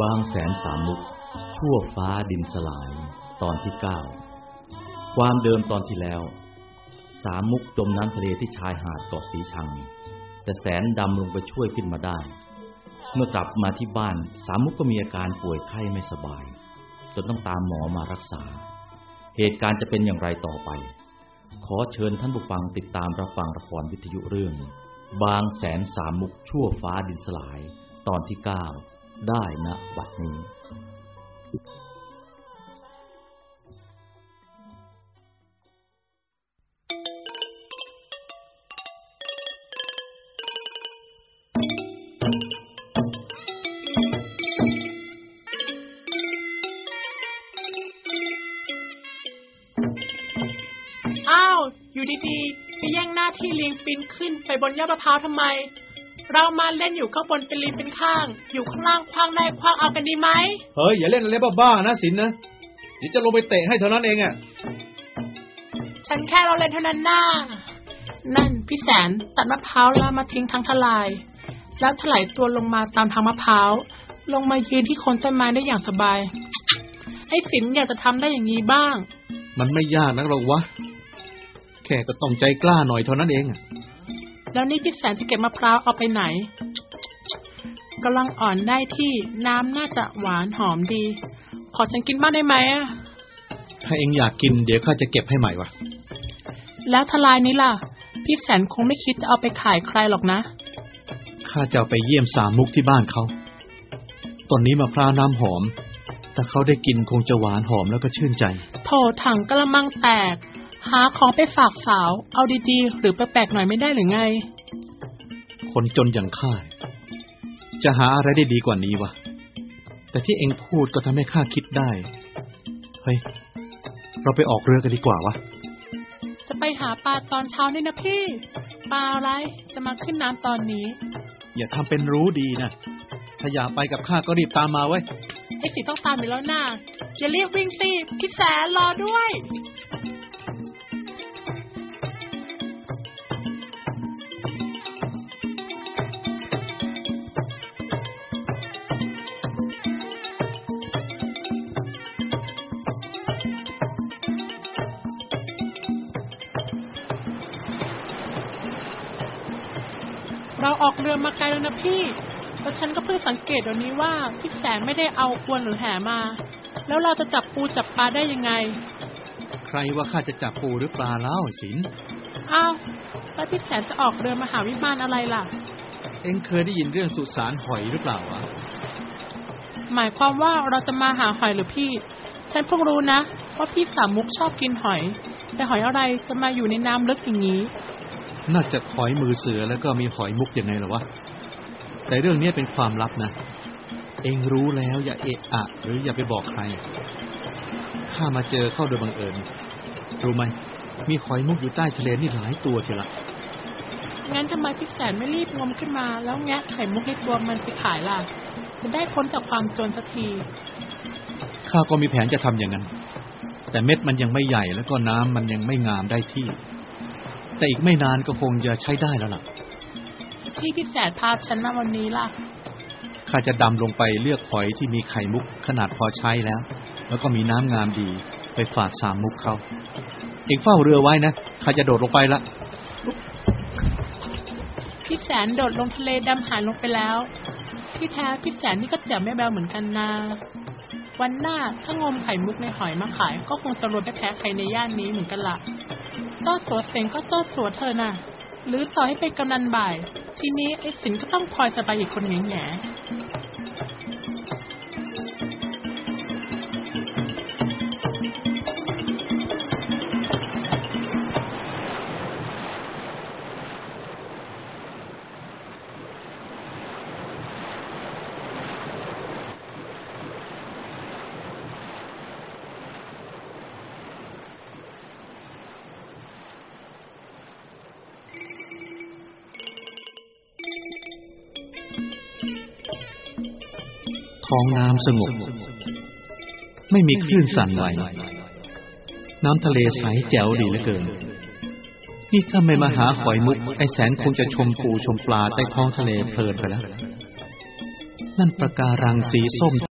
บางแสนสามมุก ชั่วฟ้าดินสลาย ตอนที่เก้า ความเดิมตอนที่แล้ว สามมุกจมน้ำทะเลที่ชายหาดเกาะสีชัง แต่แสนดำลงไปช่วยขึ้นมาได้ เมื่อกลับมาที่บ้าน สามมุกก็มีอาการป่วยไข้ไม่สบาย จนต้องตามหมอมารักษา เหตุการณ์จะเป็นอย่างไรต่อไป ขอเชิญท่านผู้ฟังติดตามรับฟังละครวิทยุเรื่อง บางแสนสามมุกชั่วฟ้าดินสลาย ตอนที่เก้า ได้นบัดนี้อ้าว อยู่ดีๆไปแย่งหน้าที่ลิงปีนขึ้นไปบนยอดมะพร้าวทำไม เรามาเล่นอยู่ข้างบนเป็นลิงเป็นข้าง อยู่ข้างล่างคว้างได้คว้างเอากันดีไหมเฮ้ยอย่าเล่นอะไรบ้าๆนะสินนะเดี๋ยวจะลงไปเตะให้เท่านั้นเองอะฉันแค่เราเล่นเท่านั้นน่านั่นพี่แสนตัดมะพร้าวแล้วมาทิ้งทั้งทลาย แล้วถลายตัวลงมาตามทางมะพร้าวลงมายืนที่โคนต้นไม้ได้อย่างสบายไอ้สินอยากจะทำได้อย่างนี้บ้าง มันไม่ยากนักหรอกวะ แค่ก็ต้องใจกล้าหน่อยเท่านั้นเองอะ แล้วนี่พี่แสนจะเก็บมะพร้าวเอาไปไหนกำลังอ่อนได้ที่น้ำน่าจะหวานหอมดี ขอฉันกินบ้างได้ไหมอะถ้าเองอยากกินเดี๋ยวข้าจะเก็บให้ใหม่วะแล้วทลายนี้ล่ะ พี่แสนคงไม่คิดจะเอาไปขายใครหรอกนะข้าจะเอาไปเยี่ยมสามมุกที่บ้านเขา ตอนนี้มะพร้าวน้ำหอมถ้าเขาได้กินคงจะหวานหอมแล้วก็ชื่นใจ โถถังกระมังแตก หาของไปฝากสาว เอาดีๆ หรือแปลกๆหน่อยไม่ได้หรือไง คนจนอย่างข้า จะหาอะไรได้ดีกว่านี้วะ แต่ที่เองพูดก็ทำให้ข้าคิดได้ เฮ้ย เราไปออกเรือกันดีกว่าวะ จะไปหาปลาตอนเช้านี่นะพี่ ปลาอะไร จะมาขึ้นน้ำตอนนี้ อย่าทำเป็นรู้ดีนะ ถ้าอยากไปกับข้าก็รีบตามมาไว้ยไอ้สิต้องตามอยู่แล้วนะอย่าเรียกวิ่งสิพี่แสนรอด้วย เราออกเรือมาไกลแล้วนะพี่แล้วฉันก็เพิ่งสังเกตเดี๋ยวนี้ว่าพี่แสนไม่ได้เอาอวนหรือแหมา แล้วเราจะจับปูจับปลาได้ยังไง ใครว่าข้าจะจับปูหรือปลาเล่าไอ้สินอ้าวแล้วพี่แสนจะออกเรือมหาวิมานอะไรล่ะ เอ็งเคยได้ยินเรื่องสุสานหอยหรือเปล่าวะ หมายความว่าเราจะมาหาหอยหรือพี่ ฉันเพิ่งรู้นะว่าพี่สามมุกชอบกินหอย แต่หอยอะไรจะมาอยู่ในน้ำลึกอย่างนี้ น่าจะหอยมือเสือแล้วก็มีหอยมุกยังไงเหรอวะ แต่เรื่องนี้เป็นความลับนะ เองรู้แล้วอย่าเอะอะ หรืออย่าไปบอกใคร ข้ามาเจอเข้าโดยบังเอิญ รู้ไหม มีหอยมุกอยู่ใต้ทะเลนี่หลายตัวเชียวละงั้นทำไมพี่แสนไม่รีบงมขึ้นมา แล้วแงะไข่มุกในตัวมันไปขายล่ะจะได้พ้นจากความจนสักที ข้าก็มีแผนจะทำอย่างนั้น แต่เม็ดมันยังไม่ใหญ่แล้วก็น้ำมันยังไม่งามได้ที่ แต่อีกไม่นานก็คงจะใช้ได้แล้วล่ะ ที่พี่แสนพาฉันมาวันนี้ล่ะ ข้าจะดำลงไปเลือกหอยที่มีไข่มุกขนาดพอใช้แล้ว แล้วก็มีน้ำงามดีไปฝากสามมุกเขาเองเฝ้าเรือไว้นะข้าจะโดดลงไปละพี่แสนโดดลงทะเลดำหายลงไปแล้ว ที่แท้พี่แสนนี่ก็เจ็บไม่แบวเหมือนกันนาวันหน้าถ้างมไข่มุกในหอยมาขาย ก็คงจะรวยไม่แพ้ใครในย่านนี้เหมือนกันละเจ้าสัวเสงก็เจ้าสัวเธอน่ะ หรือต่อให้เป็นกำนันบ่าย ทีนี้ไอ้สินก็ต้องพลอยสบายอีกคนแง่แง่ ท้องน้ำสงบ ไม่มีคลื่นสั่นไหว น้ำทะเลใสแจ๋วดีเหลือเกิน นี่ถ้าไม่มาหาหอยมุก ไอแสนคงจะชมปูชมปลาใต้ท้องทะเลเพลินไปแล้ว นั่นประการังสีส้ม